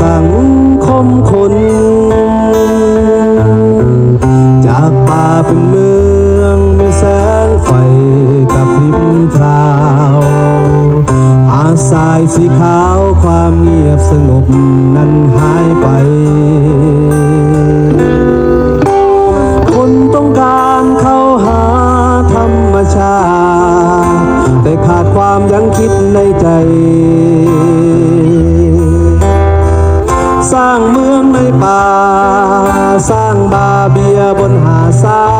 สังคมคน จากป่าเป็นเมืองมีแสงไฟกับพิมพราวอาสายสีขาวความเงียบสงบนั้นหายไป คนต้องการเข้าหาธรรมชาติ แต่ขาดความยังคิดในใจ สร้างเมืองในป่า สร้างบาเบียบนหาดทราย